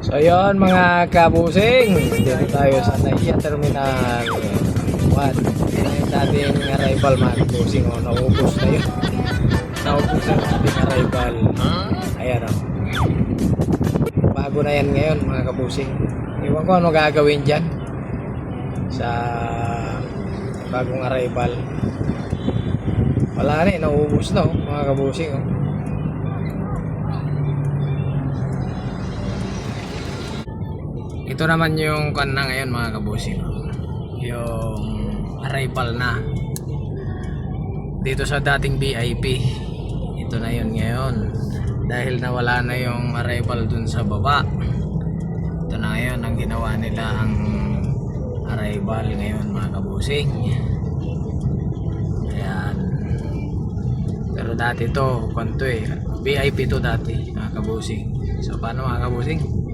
So yun mga kabusing, dito tayo sa Naiya Terminal 1. Ito yung dating arrival mga kabusing, oh, naubos na yun. Naubos na yung dating arrival. Ayan o. Bago na yan ngayon mga kabusing. Iwan ko ano gagawin dyan sa bagong arrival. Wala na eh, naubos na oh, mga kabusing. Oh. Ito naman yung kan na ngayon mga kabusing. Yung arrival na. Dito sa dating VIP. Ito na yun ngayon. Dahil nawala na yung arrival dun sa baba. Ito na ngayon ang ginawa nila ang arrival ngayon mga kabusing. Ayan. Pero dati to, kwanto eh. VIP to dati mga kabusing. So paano mga kabusing?